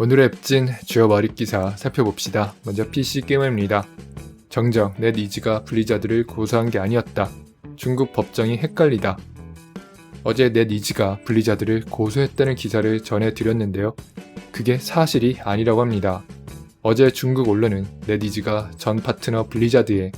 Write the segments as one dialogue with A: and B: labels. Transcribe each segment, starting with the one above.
A: 오늘의 앱진 주요 머릿 기사 살펴봅시다. 먼저 PC 게임입니다. 정정, 넷이즈가 블리자드를 고소한 게 아니었다. 중국 법정이 헷갈리다. 어제 넷이즈가 블리자드를 고소했다는 기사를 전해드렸는데요. 그게 사실이 아니라고 합니다. 어제 중국 언론은 넷이즈가 전 파트너 블리자드에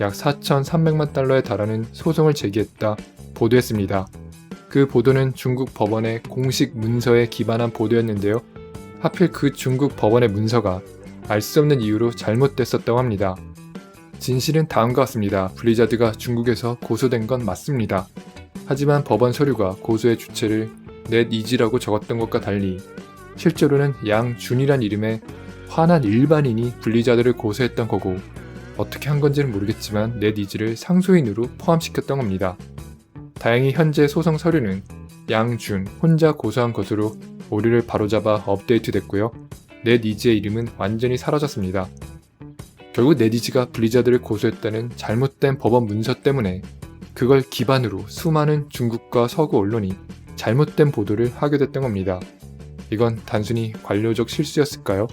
A: 약 4,300만 달러에 달하는 소송을 제기했다 보도했습니다. 그 보도는 중국 법원의 공식 문서에 기반한 보도였는데요. 하필 그 중국 법원의 문서가 알 수 없는 이유로 잘못됐었다고 합니다. 진실은 다음과 같습니다. 블리자드가 중국에서 고소된 건 맞습니다. 하지만 법원 서류가 고소의 주체를 넷 이지라고 적었던 것과 달리 실제로는 양준이란 이름의 화난 일반인이 블리자드를 고소했던 거고 어떻게 한 건지는 모르겠지만 넷 이지를 상소인으로 포함시켰던 겁니다. 다행히 현재 소송 서류는 양준 혼자 고소한 것으로 오류를 바로잡아 업데이트 됐고요. 넷이지의 이름은 완전히 사라졌습니다. 결국 넷이지가 블리자드를 고소했다는 잘못된 법원 문서 때문에 그걸 기반으로 수많은 중국과 서구 언론이 잘못된 보도를 하게 됐던 겁니다. 이건 단순히 관료적 실수였을까요?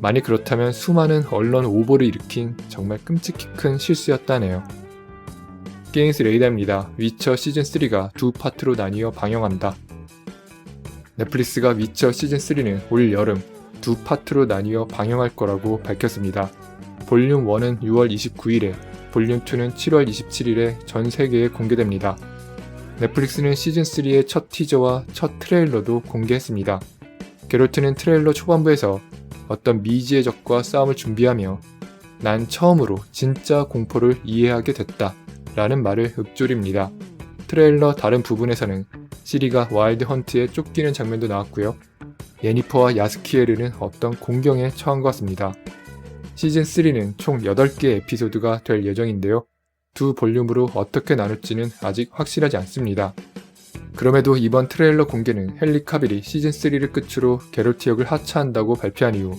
A: 만약 그렇다면 수많은 언론 오보를 일으킨 정말 끔찍히 큰 실수였다네요. 게임스 레이더입니다. 위쳐 시즌3가 두 파트로 나뉘어 방영한다. 넷플릭스가 위쳐 시즌3는 올 여름 두 파트로 나뉘어 방영할 거라고 밝혔습니다. 볼륨 1은 6월 29일에, 볼륨 2는 7월 27일에 전 세계에 공개됩니다. 넷플릭스는 시즌3의 첫 티저와 첫 트레일러도 공개했습니다. 게롤트는 트레일러 초반부에서 어떤 미지의 적과 싸움을 준비하며 난 처음으로 진짜 공포를 이해하게 됐다 라는 말을 읊조립니다. 트레일러 다른 부분에서는 시리가 와일드 헌트에 쫓기는 장면도 나왔고요. 예니퍼와 야스키에르는 어떤 공경에 처한 것 같습니다. 시즌3는 총 8개 에피소드가 될 예정인데요. 두 볼륨으로 어떻게 나눌지는 아직 확실하지 않습니다. 그럼에도 이번 트레일러 공개는 헨리 카빌이 시즌3를 끝으로 게롤트 역을 하차한다고 발표한 이후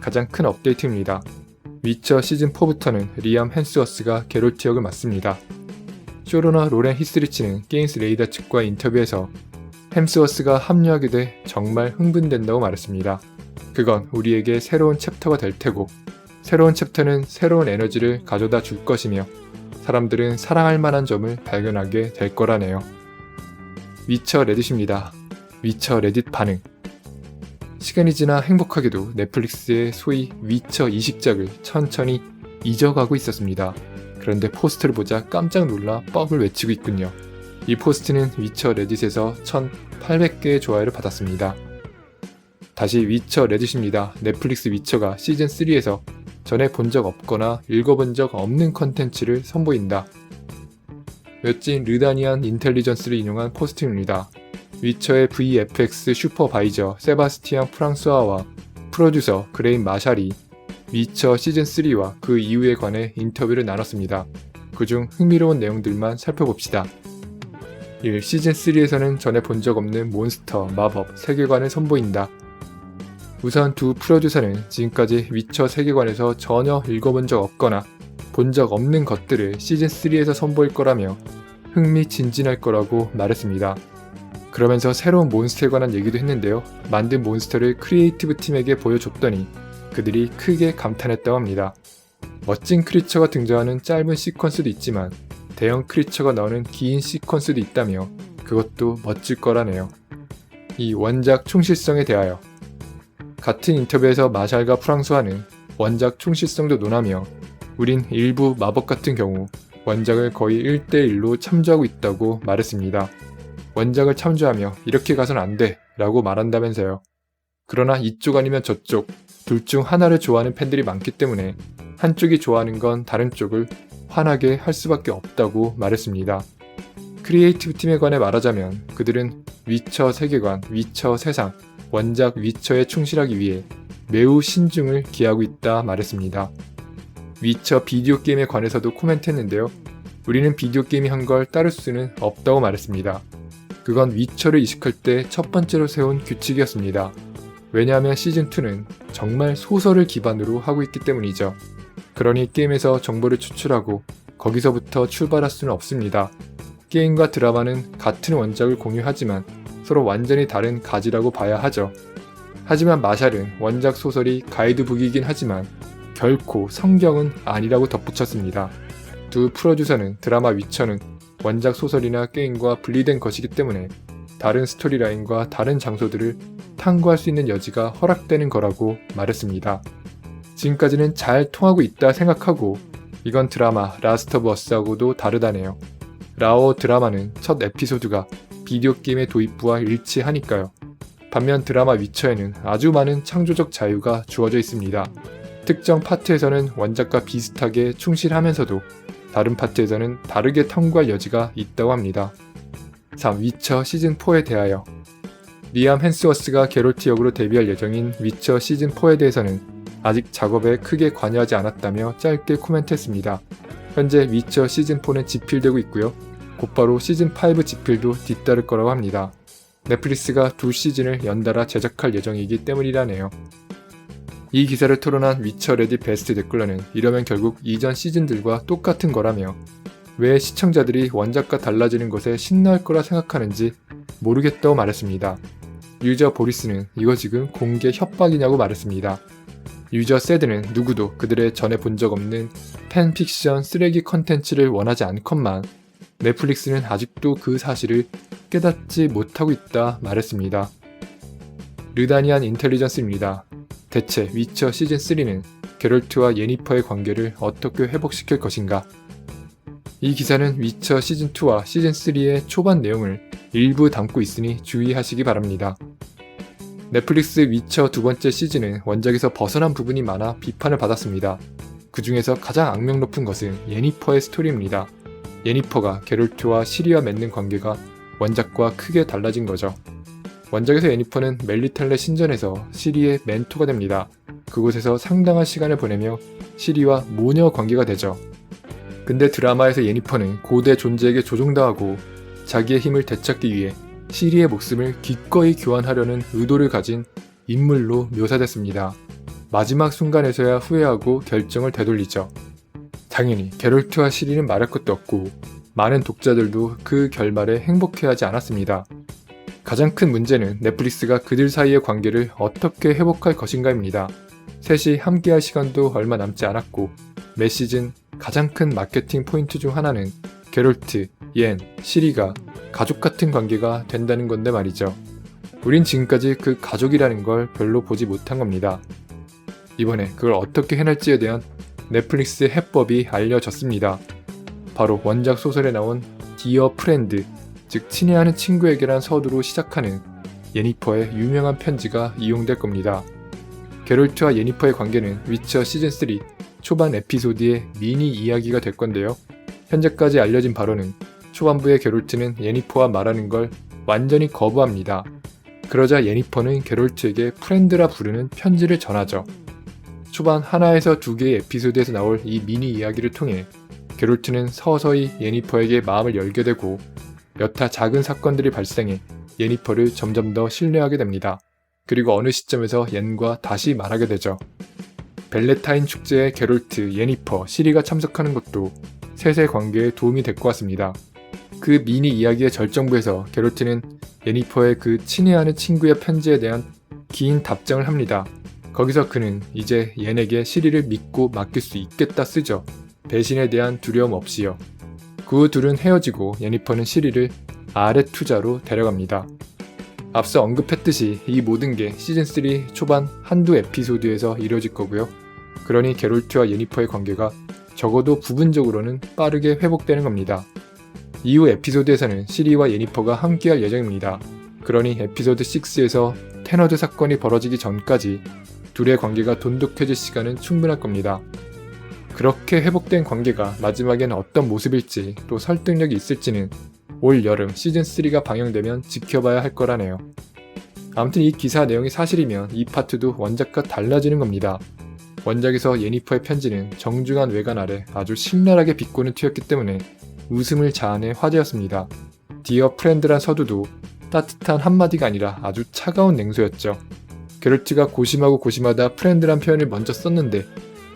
A: 가장 큰 업데이트입니다. 위쳐 시즌4부터는 리암 헨스워스가 게롤트 역을 맡습니다. 쇼로너 로렌 히스리치는 게임스 레이더 측과 인터뷰에서 햄스워스가 합류하게 돼 정말 흥분된다고 말했습니다. 그건 우리에게 새로운 챕터가 될 테고 새로운 챕터는 새로운 에너지를 가져다 줄 것이며 사람들은 사랑할 만한 점을 발견하게 될 거라네요. 위쳐 레딧입니다. 위쳐 레딧 반응. 시간이 지나 행복하게도 넷플릭스의 소위 위쳐 이식작을 천천히 잊어가고 있었습니다. 그런데 포스트를 보자 깜짝 놀라 뻑을 외치고 있군요. 이 포스트는 위쳐 레딧에서 1800개의 좋아요를 받았습니다. 다시 위쳐 레딧입니다. 넷플릭스 위쳐가 시즌3에서 전에 본 적 없거나 읽어본 적 없는 컨텐츠를 선보인다. 몇진 르다니안 인텔리전스를 인용한 포스트입니다. 위쳐의 VFX 슈퍼바이저 세바스티안 프랑스와와 프로듀서 그레인 마샬이 위쳐 시즌3와 그 이후에 관해 인터뷰를 나눴습니다. 그중 흥미로운 내용들만 살펴봅시다. 1. 시즌3에서는 전에 본 적 없는 몬스터, 마법, 세계관을 선보인다. 우선 두 프로듀서는 지금까지 위쳐 세계관에서 전혀 읽어본 적 없거나 본 적 없는 것들을 시즌3에서 선보일 거라며 흥미진진할 거라고 말했습니다. 그러면서 새로운 몬스터에 관한 얘기도 했는데요. 만든 몬스터를 크리에이티브 팀에게 보여줬더니 그들이 크게 감탄했다고 합니다. 멋진 크리처가 등장하는 짧은 시퀀스도 있지만 대형 크리처가 나오는 긴 시퀀스도 있다며 그것도 멋질 거라네요. 이 원작 충실성에 대하여 같은 인터뷰에서 마샬과 프랑스와는 원작 충실성도 논하며 우린 일부 마법 같은 경우 원작을 거의 1대1로 참조하고 있다고 말했습니다. 원작을 참조하며 이렇게 가선 안 돼 라고 말한다면서요. 그러나 이쪽 아니면 저쪽 둘 중 하나를 좋아하는 팬들이 많기 때문에 한쪽이 좋아하는 건 다른 쪽을 화나게 할 수밖에 없다고 말했습니다. 크리에이티브 팀에 관해 말하자면 그들은 위쳐 세계관, 위쳐 세상, 원작 위쳐에 충실하기 위해 매우 신중을 기하고 있다 말했습니다. 위쳐 비디오 게임에 관해서도 코멘트했는데요. 우리는 비디오 게임이 한 걸 따를 수는 없다고 말했습니다. 그건 위쳐를 이식할 때 첫 번째로 세운 규칙이었습니다. 왜냐하면 시즌2는 정말 소설을 기반으로 하고 있기 때문이죠. 그러니 게임에서 정보를 추출하고 거기서부터 출발할 수는 없습니다. 게임과 드라마는 같은 원작을 공유하지만 서로 완전히 다른 가지라고 봐야 하죠. 하지만 마샬은 원작 소설이 가이드북이긴 하지만 결코 성경은 아니라고 덧붙였습니다. 두 프로듀서는 드라마 위쳐는 원작 소설이나 게임과 분리된 것이기 때문에 다른 스토리라인과 다른 장소들을 탐구할 수 있는 여지가 허락되는 거라고 말했습니다. 지금까지는 잘 통하고 있다 생각하고 이건 드라마 라스트 오브 어스하고도 다르다네요. 라오 드라마는 첫 에피소드가 비디오 게임의 도입부와 일치하니까요. 반면 드라마 위쳐에는 아주 많은 창조적 자유가 주어져 있습니다. 특정 파트에서는 원작과 비슷하게 충실하면서도 다른 파트에서는 다르게 탐구할 여지가 있다고 합니다. 3. 위쳐 시즌4에 대하여 리암 헨스워스가 게롤트 역으로 데뷔할 예정인 위쳐 시즌4에 대해서는 아직 작업에 크게 관여하지 않았다며 짧게 코멘트했습니다. 현재 위쳐 시즌4는 집필되고 있고요. 곧바로 시즌5 집필도 뒤따를 거라고 합니다. 넷플릭스가 두 시즌을 연달아 제작할 예정이기 때문이라네요. 이 기사를 토론한 위쳐 레디 베스트 댓글러는 이러면 결국 이전 시즌들과 똑같은 거라며 왜 시청자들이 원작과 달라지는 것에 신나할 거라 생각하는지 모르겠다고 말했습니다. 유저 보리스는 이거 지금 공개 협박이냐고 말했습니다. 유저 세드는 누구도 그들의 전에 본 적 없는 팬픽션 쓰레기 컨텐츠를 원하지 않건만 넷플릭스는 아직도 그 사실을 깨닫지 못하고 있다 말했습니다. 르다니안 인텔리전스입니다. 대체 위쳐 시즌3는 게롤트와 예니퍼의 관계를 어떻게 회복시킬 것인가? 이 기사는 위쳐 시즌2와 시즌3의 초반 내용을 일부 담고 있으니 주의하시기 바랍니다. 넷플릭스 위쳐 두 번째 시즌은 원작에서 벗어난 부분이 많아 비판을 받았습니다. 그 중에서 가장 악명 높은 것은 예니퍼의 스토리입니다. 예니퍼가 게롤트와 시리와 맺는 관계가 원작과 크게 달라진 거죠. 원작에서 예니퍼는 멜리탈레 신전에서 시리의 멘토가 됩니다. 그곳에서 상당한 시간을 보내며 시리와 모녀 관계가 되죠. 근데 드라마에서 예니퍼는 고대 존재에게 조종당하고 자기의 힘을 되찾기 위해 시리의 목숨을 기꺼이 교환하려는 의도를 가진 인물로 묘사됐습니다. 마지막 순간에서야 후회하고 결정을 되돌리죠. 당연히 게롤트와 시리는 말할 것도 없고 많은 독자들도 그 결말에 행복해하지 않았습니다. 가장 큰 문제는 넷플릭스가 그들 사이의 관계를 어떻게 회복할 것인가입니다. 셋이 함께할 시간도 얼마 남지 않았고 매 시즌 가장 큰 마케팅 포인트 중 하나는 게롤트, 옌, 시리가 가족 같은 관계가 된다는 건데 말이죠. 우린 지금까지 그 가족이라는 걸 별로 보지 못한 겁니다. 이번에 그걸 어떻게 해낼지에 대한 넷플릭스 해법이 알려졌습니다. 바로 원작 소설에 나온 디어 프렌드, 즉 친애하는 친구에게란 서두로 시작하는 예니퍼의 유명한 편지가 이용될 겁니다. 게롤트와 예니퍼의 관계는 위쳐 시즌3 초반 에피소드의 미니 이야기가 될 건데요. 현재까지 알려진 바로는 초반부의 게롤트는 예니퍼와 말하는 걸 완전히 거부합니다. 그러자 예니퍼는 게롤트에게 프렌드라 부르는 편지를 전하죠. 초반 하나에서 두 개의 에피소드에서 나올 이 미니 이야기를 통해 게롤트는 서서히 예니퍼에게 마음을 열게 되고 여타 작은 사건들이 발생해 예니퍼를 점점 더 신뢰하게 됩니다. 그리고 어느 시점에서 옌과 다시 말하게 되죠. 벨레타인 축제에 게롤트, 예니퍼, 시리가 참석하는 것도 셋의 관계에 도움이 될 것 같습니다. 그 미니 이야기의 절정부에서 게롤트는 예니퍼의 그 친애하는 친구의 편지에 대한 긴 답장을 합니다. 거기서 그는 이제 옌에게 시리를 믿고 맡길 수 있겠다 쓰죠. 배신에 대한 두려움 없이요. 그 둘은 헤어지고 예니퍼는 시리를 아래 투자로 데려갑니다. 앞서 언급했듯이 이 모든 게 시즌3 초반 한두 에피소드에서 이뤄질 거고요. 그러니 게롤트와 예니퍼의 관계가 적어도 부분적으로는 빠르게 회복되는 겁니다. 이후 에피소드에서는 시리와 예니퍼가 함께할 예정입니다. 그러니 에피소드 6에서 테너드 사건이 벌어지기 전까지 둘의 관계가 돈독해질 시간은 충분할 겁니다. 그렇게 회복된 관계가 마지막엔 어떤 모습일지 또 설득력이 있을지는 올 여름 시즌3가 방영되면 지켜봐야 할 거라네요. 아무튼 이 기사 내용이 사실이면 이 파트도 원작과 달라지는 겁니다. 원작에서 예니퍼의 편지는 정중한 외관 아래 아주 신랄하게 비꼬는 튀었기 때문에 웃음을 자아내 화제였습니다. 디어 프렌드란 서두도 따뜻한 한마디가 아니라 아주 차가운 냉소였죠. 게롤트가 고심하고 고심하다 프렌드란 표현을 먼저 썼는데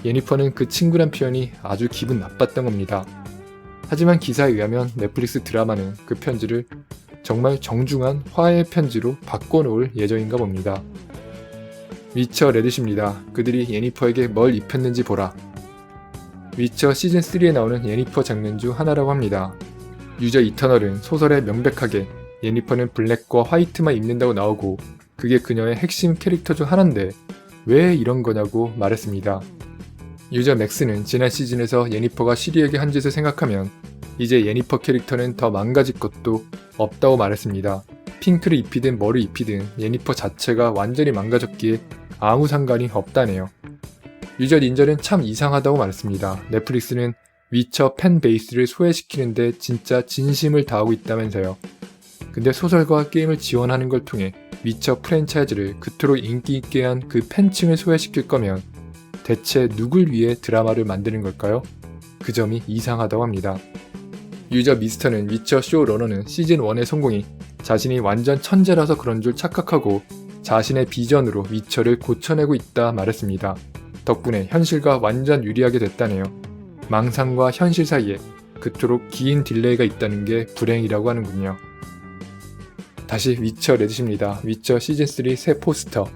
A: 예니퍼는 그 친구란 표현이 아주 기분 나빴던 겁니다. 하지만 기사에 의하면 넷플릭스 드라마는 그 편지를 정말 정중한 화해 편지로 바꿔놓을 예정인가 봅니다. 위쳐 레딧입니다. 그들이 예니퍼에게 뭘 입혔는지 보라. 위쳐 시즌3에 나오는 예니퍼 장면 중 하나라고 합니다. 유저 이터널은 소설에 명백하게 예니퍼는 블랙과 화이트만 입는다고 나오고 그게 그녀의 핵심 캐릭터 중 하나인데 왜 이런 거냐고 말했습니다. 유저 맥스는 지난 시즌에서 예니퍼가 시리에게 한 짓을 생각하면 이제 예니퍼 캐릭터는 더 망가질 것도 없다고 말했습니다. 핑크를 입히든 뭐를 입히든 예니퍼 자체가 완전히 망가졌기에 아무 상관이 없다네요. 유저 닌자는 참 이상하다고 말했습니다. 넷플릭스는 위쳐 팬 베이스를 소외시키는데 진짜 진심을 다하고 있다면서요. 근데 소설과 게임을 지원하는 걸 통해 위쳐 프랜차이즈를 그토록 인기 있게 한 그 팬층을 소외시킬 거면 대체 누굴 위해 드라마를 만드는 걸까요? 그 점이 이상하다고 합니다. 유저 미스터는 위쳐 쇼러너는 시즌1의 성공이 자신이 완전 천재라서 그런 줄 착각하고 자신의 비전으로 위쳐를 고쳐내고 있다 말했습니다. 덕분에 현실과 완전 유리하게 됐다네요. 망상과 현실 사이에 그토록 긴 딜레이가 있다는 게 불행이라고 하는군요. 다시 위쳐 레딧입니다. 위쳐 시즌3 새 포스터.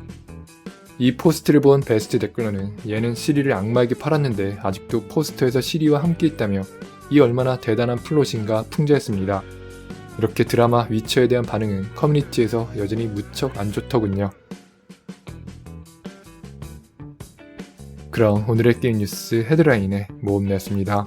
A: 이 포스트를 본 베스트 댓글러는 얘는 시리를 악마에게 팔았는데 아직도 포스터에서 시리와 함께 있다며 이 얼마나 대단한 플롯인가 풍자했습니다. 이렇게 드라마 위쳐에 대한 반응은 커뮤니티에서 여전히 무척 안 좋더군요. 그럼 오늘의 게임 뉴스 헤드라인의 모험내였습니다.